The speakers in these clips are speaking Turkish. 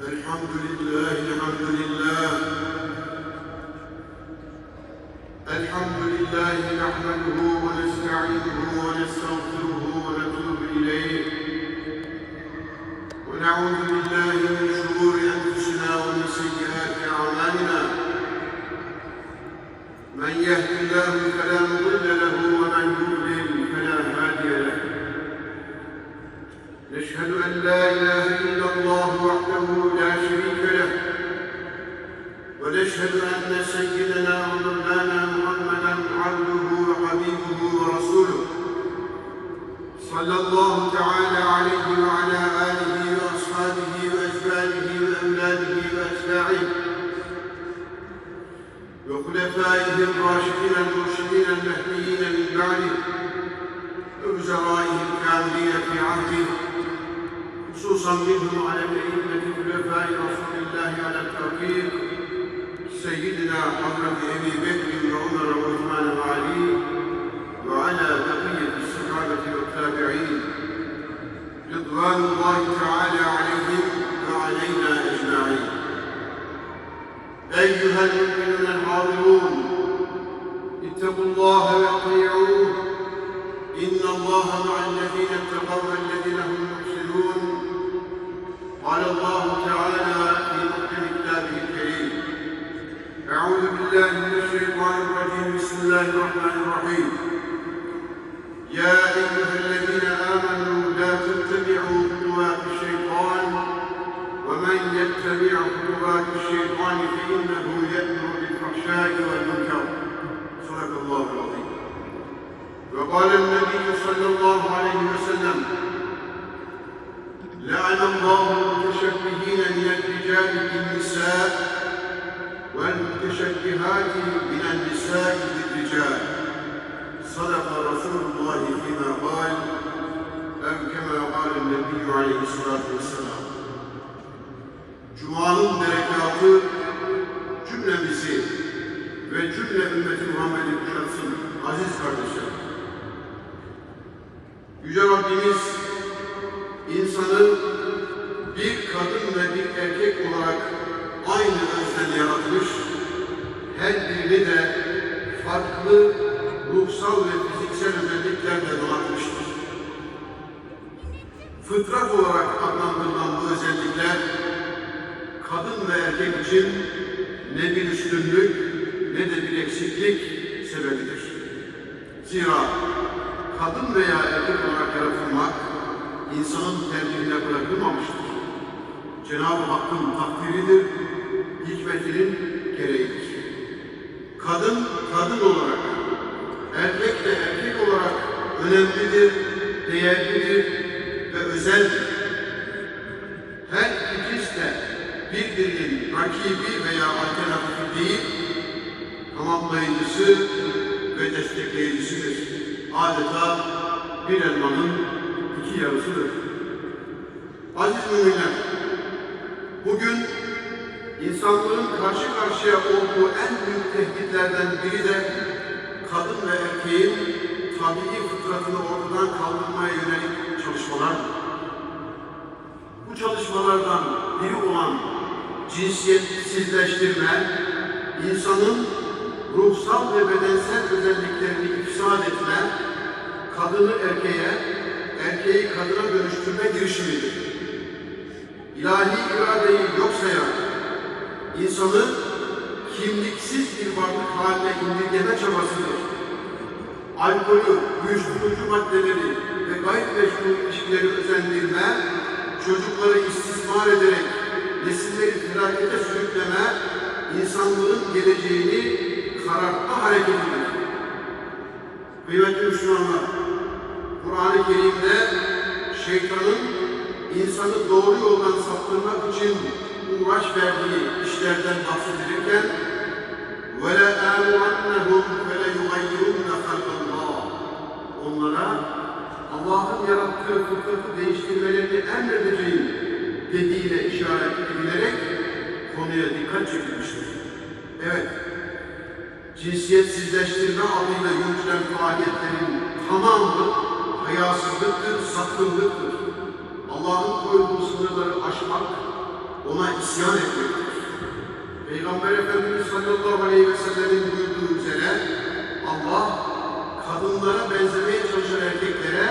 الحمد لله الحمد لله. الحمد لله نحمده ونستعينه ونستغفره ونتوب إليه. ونعوذ بالله وأتباعه وخلفائه الراشدين المرشدين المهديين من بعده ووزرائه الكاملين في عهده خصوصا منهم على الأئمة خلفاء رسول الله على التوفيق سيدنا حضرة أبي بكر وعمر وعثمان وعلي أعوذ بالله من الشيطان الرجيم. بسم الله الرحمن الرحيم. يا أيها الذين آمنوا لا تتبعوا خطوات الشيطان. ومن يتبع خطوات الشيطان فإنه يأمر بالفحشاء والمنكر. صدق الله العظيم. وقال النبي صلى الله عليه وسلم من النساء بالرجال صدق رسول الله فيما قال أم كما قال النبي عليه الصلاة والسلام Cuma'nın berekatı cümlemizi ve cümle ümmeti Muhammed'i kuşatsın aziz kardeşlerim. Yüce Rabbimiz insanı bir kadın ve bir erkek olarak aynı özden yaratmış, Farklı ruhsal ve fiziksel özelliklerle donatmıştır. Fıtrat olarak adlandırılan bu özellikler, kadın ve erkek için ne bir üstünlük ne de bir eksiklik sebebidir. Zira kadın veya erkek olarak yaratılmak insanın tercihine bırakılmamıştır. Cenab-ı Hakk'ın takdiridir, hikmetinin gereğidir. Kadın, kadın olarak, erkek de erkek olarak önemlidir, değerlidir ve özeldir. Her ikisi de birbirinin rakibi veya alternatifi değil, tamamlayıcısı ve destekleyicisidir. Adeta bir elmanın iki yarısıdır. Aziz müminler, bugün insanlığın karşı karşıya olduğu en büyük tehditlerden biri de kadın ve erkeğin tabii fıtratını ortadan kaldırmaya yönelik çalışmalardır. Bu çalışmalardan biri olan cinsiyetsizleştirme, insanın ruhsal ve bedensel özelliklerini ifsad etme, kadını erkeğe, erkeği kadına dönüştürme girişimidir. İlahi iradeyi yok sayan, insanı kimliksiz bir varlık haline indirgeme çabasıdır Alkolü, uyuşturucu maddeleri ve gayet meşru ilişkileri özendirme, çocukları istismar ederek nesilleri felakete sürükleme, insanlığın geleceğini karartma hareketidir. Kıymetli Müslümanlar, Kur'an-ı Kerim'de şeytanın insanı doğru yoldan saptırmak için uğraş verdiği işlerden bahsedilirken وَلَا آمُرَنَّهُمْ فَلَيُغَيِّرُنَّ خَلْقَ اللّٰهِ Onlara Allah'ın yarattığı fıtratı değiştirmelerini emredeceğim dediğine işaret edilerek konuya dikkat çekilmiştir. Evet, cinsiyetsizleştirme adıyla yürütülen faaliyetlerin tamamı hayasızlıktır, sapkınlıktır. Allah'ın koyduğu sınırları aşmak, ona isyan etmektir. Peygamber Efendimiz sallallahu aleyhi ve sellemin buyurduğu üzere Allah kadınlara benzemeye çalışan erkeklere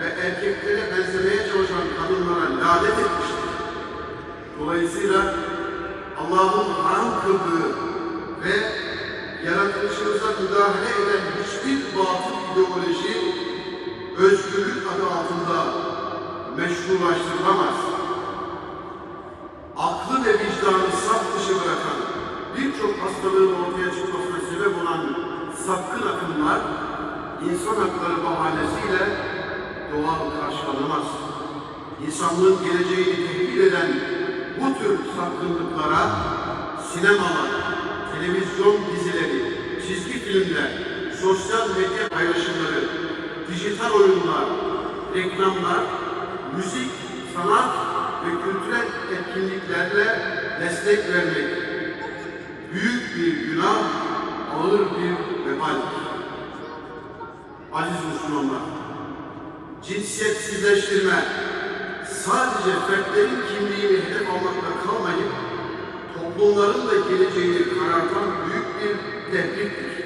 ve erkeklere benzemeye çalışan kadınlara lanet etmiştir. Dolayısıyla Allah'ın haram kıldığı ve yaratılışımıza müdahale eden hiçbir batıl ideoloji özgürlük adı altında meşrulaştırılamaz. Aklı ve vicdanı saf dışı bırakan birçok hastalığın ortaya çıkmasına sebep olan sapkın akımlar insan hakları bahanesiyle doğal karşılanamaz. İnsanlığın geleceğini tehdit eden bu tür sapkınlıklara sinemalar, televizyon dizileri, çizgi filmler, sosyal medya paylaşımları, dijital oyunlar, reklamlar, müzik, sanat ve kültürel etkinliklerle destek vermek büyük bir günah, ağır bir vebaldir. Aziz Müslümanlar, cinsiyetsizleştirme sadece fertlerin kimliğini hedef almakla kalmayıp toplumların da geleceğini karartan büyük bir tehdittir.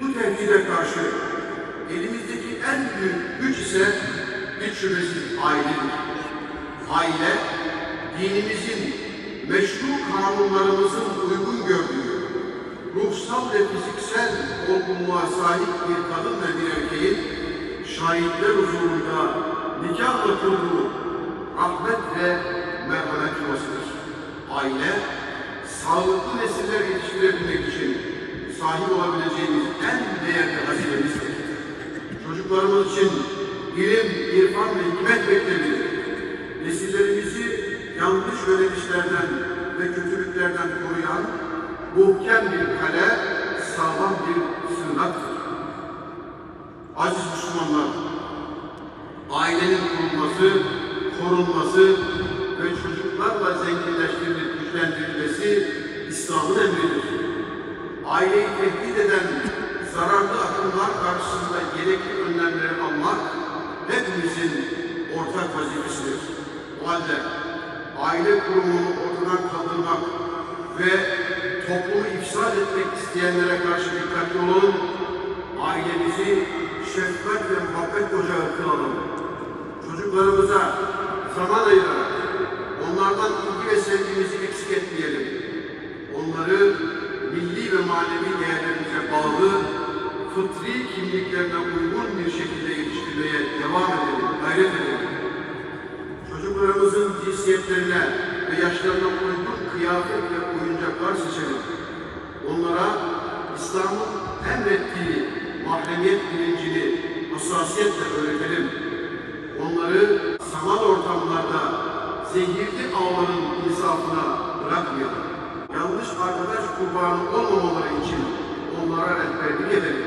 Bu tehdide karşı elimizdeki en büyük güç ise hiç şüphesiz ailedir. Aile, dinimizin meşru kanunlarımızın uygun gördüğü, ruhsal ve fiziksel olgunluğa sahip bir kadın ve bir erkeğin şahitler huzurunda nikahla kurduğu rahmet ve merhamet yuvasıdır. Aile, sağlıklı nesiller yetiştirebilmek için sahip olabileceğimiz en değerli hazinemizdir. Çocuklarımız için ilim, irfan ve hikmet beklemelidir. Nesillerimizi yanlış yönelişlerden ve kötülüklerden koruyan muhkem bir kale, sağlam bir sığınaktır. Aziz Müslümanlar, ailenin kurulması, korunması ve çocuklarla zenginleştirilip güçlendirilmesi İslam'ın emridir. Aileyi tehdit eden zararlı akımlar karşısında gerekli önlemleri almak hepimizin ortak vazifesidir. O halde aile kurumunu ortadan kaldırmak ve toplumu ifsad etmek isteyenlere karşı dikkatli olalım. Ailemizi şefkat ve muhabbet ocağı kılalım. Çocuklarımıza zaman ayırarak onlardan ilgi ve sevgimizi eksik etmeyelim. Onları milli ve manevi değerlerimize bağlı, fıtri kimliklerine uygun bir şekilde yetiştirmeye devam edelim, gayret edelim. Çocuklarımızın cinsiyetlerine ve yaşlarına uygun kıyafet ve oyuncaklar seçelim. Onlara İslam'ın emrettiği mahremiyet bilincini hassasiyetle öğretelim. Onları sanal ortamlarda zehirli ağların insafına bırakmayalım. Yanlış arkadaş kurbanı olmamaları için onlara rehberlik edelim.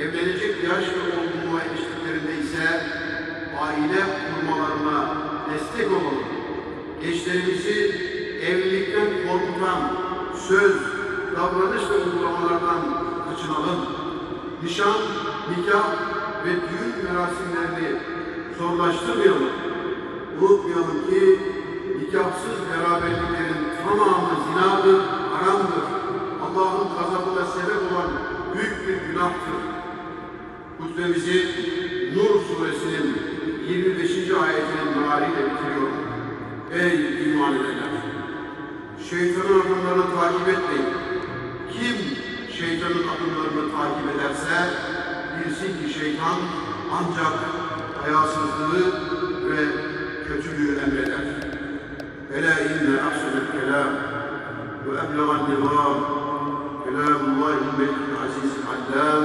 Evlenecek yaş ve olgunluğa eriştiklerinde ise aile kurmalarına destek olalım. Gençlerimizi söz, davranış ve uygulamalardan kaçınalım. Nişan, nikah ve düğün merasimlerini zorlaştırmayalım. Unutmayalım ki nikahsız beraberliklerin tamamı zinadır, haramdır. Allah'ın gazabına sebep olan büyük bir günahtır. Hutbemizi Nur suresinin 25. ayetinin mealiyle bitiriyorum. Ey iman edenler! şeytanın adımlarını takip etmeyin. Kim şeytanın adımlarını takip ederse bilsin ki şeytan ancak hayasızlığı ve kötülüğü emreder. Ela inne ahsunet kelam ve eblegan nizam kelamullahi melikul aziz allam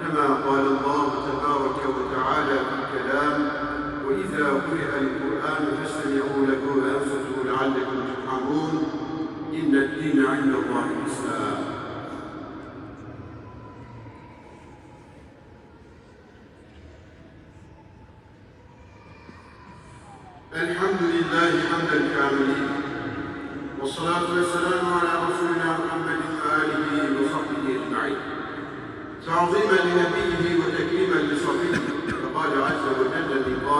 kema kâle Allah ve teâlâ fil kelam وإذا قرئ القرآن فاستمعوا له وأنصتوا لعلكم ترحمون إن الدين عند الله الإسلام. الحمد لله حمد الكاملين والصلاة والسلام على رسولنا محمد وآله وصحبه أجمعين. تعظيما لنبيه وتكريما لصفيه فقال عز وجل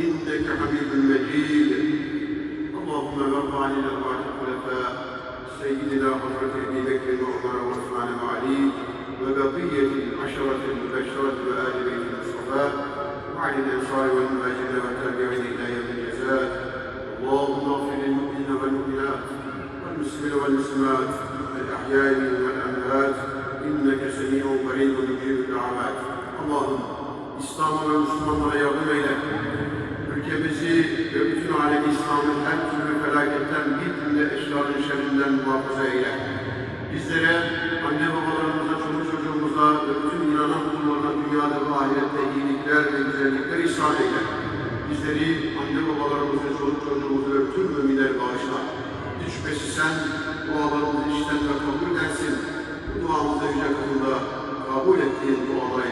إنك حميد مجيد اللهم بارك عن الأربعة الخلفاء. سيدنا حضرة أبي بكر وعمر وعثمان وعلي وبقية العشرة المبشرة وآل بيت المصطفى. وعن الأنصار والمهاجرين والتابعين إلى يوم الجزاء. اللهم اغفر للمؤمنين والمؤمنات والمسلمين والمسلمات الأحياء والأموات. إنك سميع قريب مجيب الدعوات. اللهم İslam'a ve Müslümanlara yardım. Ülkemizi ve bütün alemi İslam'ın her türlü felaketten bir cümle eşrarın şerrinden muhafaza eyle. Bizlere, anne babalarımıza, çoluk çocuğumuza ve bütün inanan kullarına dünyada ve ahirette iyilikler ve güzellikler ihsan eyle. Bizleri, anne babalarımızı, çoluk çocuğumuzu ve bütün müminleri bağışla. Hiç şüphesiz sen dualarımızı işten ve kabul edersin. Bu duamızı yüce katında kabul ettiğin dualara